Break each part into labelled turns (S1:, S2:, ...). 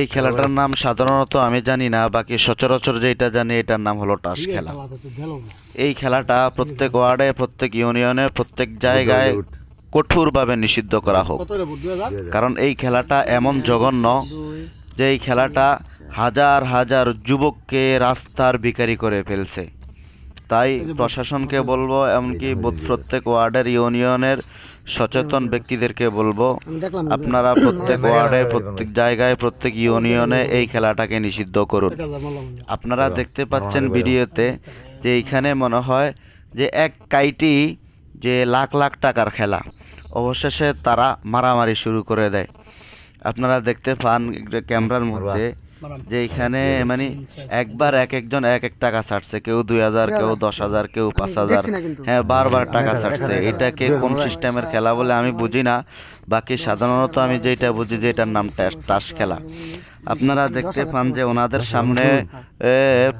S1: এই খেলাটার নাম সাধারণত আমি জানি না বাকি সচরাচর যেটা জানি এটার নাম হলো টাস খেলা এই খেলাটা প্রত্যেক ওয়ার্ডে প্রত্যেক ইউনিয়নে প্রত্যেক জায়গায় কঠোরভাবে নিষিদ্ধ করা হোক কারণ এই খেলাটা এমন জঘন্য যে এই খেলাটা হাজার হাজার যুবককে রাস্তার ভিকারি করে ফেলছে তাই প্রশাসনকে বলবো এমনকি প্রত্যেক ওয়ার্ডের ইউনিয়নের সচেতন ব্যক্তিদেরকে বলবো আপনারা প্রত্যেক ওয়ার্ডে প্রত্যেক জায়গায় প্রত্যেক ইউনিয়নে এই খেলাটাকে নিষিদ্ধ করুন আপনারা দেখতে পাচ্ছেন ভিডিওতে যে এইখানে মনে হয় যে এক কাইটি যে লাখ লাখ টাকার খেলা অবশেষে তারা মারামারি শুরু করে দেয় আপনারা দেখতে পান ক্যামেরার মধ্যে যে এখানে মানে একবার এক একজন এক এক টাকা ছাড়ছে কেউ দুই হাজার কেউ দশ হাজার কেউ পাঁচ হাজার হ্যাঁ বারবার হ্যাঁ, টাকা ছাড়ছে এটাকে কোন সিস্টেমের খেলা বলে আমি বুঝি না বাকি সাধারণত আমি যেটা বুঝি যে এটার নাম তাস খেলা আপনারা দেখতে পান যে ওনাদের সামনে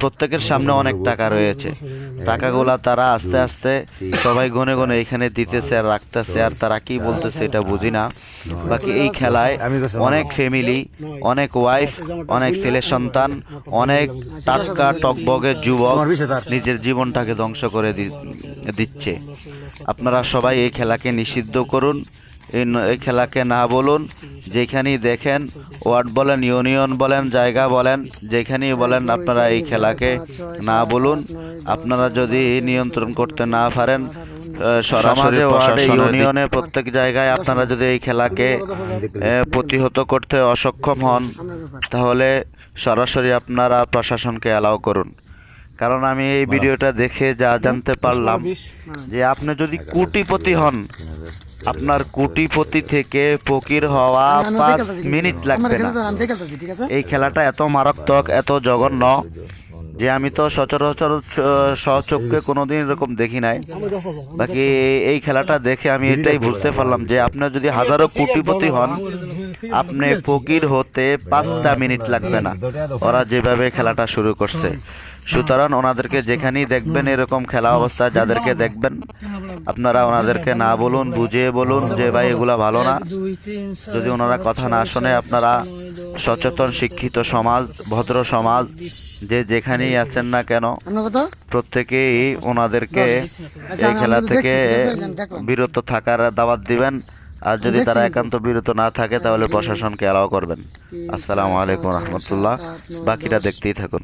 S1: প্রত্যেকের সামনে অনেক টাকা রয়েছে টাকাগুলা তারা আস্তে আস্তে সবাই গনে গনে এখানে দিতেছে আর রাখতেছে আর তারা কি বলতেছে এটা বুঝি না বাকি এই খেলায় অনেক ফ্যামিলি অনেক ওয়াইফ অনেক ছেলে সন্তান অনেক টাটকা টকবগে যুবক নিজের জীবনটাকে ধ্বংস করে দিচ্ছে আপনারা সবাই এই খেলাকে নিষিদ্ধ করুন এই খেলাকে না বলুন যেখানেই দেখেন ওয়ার্ড বলেন ইউনিয়ন বলেন জায়গা বলেন যেখানেই বলেন আপনারা এই খেলাকে না বলুন আপনারা যদি নিয়ন্ত্রণ করতে না পারেন সমাজে ওয়ার্ডে ইউনিয়নে প্রত্যেক জায়গায় আপনারা যদি এই খেলাকে প্রতিহত করতে অসক্ষম হন তাহলে সরাসরি আপনারা প্রশাসনকে অ্যালাউ করুন কারণ আমি এই ভিডিওটা দেখে যা জানতে পারলাম যে আপনি যদি কোটিপতি হন আপনার কোটিপতি থেকে ফকির হওয়া পাঁচ মিনিট লাগবে না এই খেলাটা এত মারাত্মক এত জঘন্য যে আমি তো সচরাচর সচক্ষে কোনোদিন এরকম দেখি নাই বাকি এই খেলাটা দেখে আমি এটাই বুঝতে পারলাম যে আপনার যদি হাজারো কোটিপতি হন আপনি ফকির হতে পাঁচটা মিনিট লাগবে না ওরা যেভাবে খেলাটা শুরু করছে সুতরাং ওনাদেরকে যেখানেই দেখবেন এরকম খেলা অবস্থায় যাদেরকে দেখবেন আপনারা ওনাদেরকে না বলুন বুঝিয়ে বলুন যে ভাই এগুলা ভালো না যদি ওনারা কথা না শোনে আপনারা সচেতন শিক্ষিত সমাজ ভদ্র সমাজ যে যেখানেই আছেন না কেন প্রত্যেকেই ওনাদেরকে আচ্ছা, এই খেলা থেকে বিরত থাকার দাওয়াত দিবেন আর যদি তারা একান্ত বিরত না থাকে তাহলে প্রশাসনকে এলাও করবেন আসসালামু আলাইকুম রহমতুল্লাহ বাকিটা দেখতেই থাকুন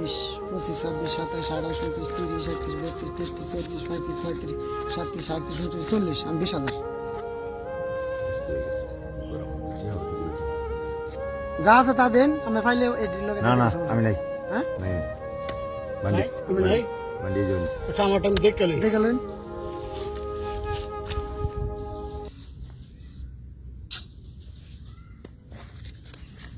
S1: বিশ পঁচিশ ছাব্বিশ সাতাশ আঠাশ উনত্রিশ তিরিশ একত্রিশ বত্রিশ তেত্রিশ চৌত্রিশ পঁয়ত্রিশ ছয়ত্রিশ সাতত্রিশ আটত্রিশ উনত্রিশ চল্লিশ আমি বিশ হাজার যা আছে তা দেন আমি ফাইলে না না আমি নাই হ্যাঁ নাই মানে আচ্ছা,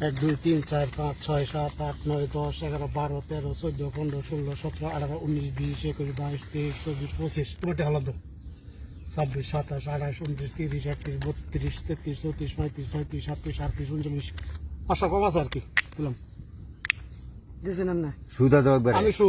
S1: এক দুই তিন চার পাঁচ ছয় সাত আট নয় দশ এগারো বারো তেরো চোদ্দ পনেরো ষোলো সতেরো আঠারো উনিশ বিশ একুশ বাইশ তেইশ চব্বিশ পঁচিশ তোমারটি হলাদ ছাব্বিশ সাতাশ আঠাশ উনত্রিশ তিরিশ একত্রিশ
S2: বত্রিশ তেত্রিশ চৌত্রিশ পঁয়ত্রিশ ছয়ত্রিশ সাতত্রিশ আটত্রিশ উনচল্লিশ পাঁচশো কম আছে আর কি বললাম না সুদা দেওয়া আমি সু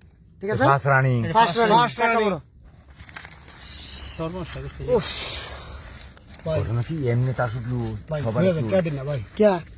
S2: ঠিক আছে first running first running first running সর্বশেষ ওহ ভাই কি এমনি তার শুধু সবাই কে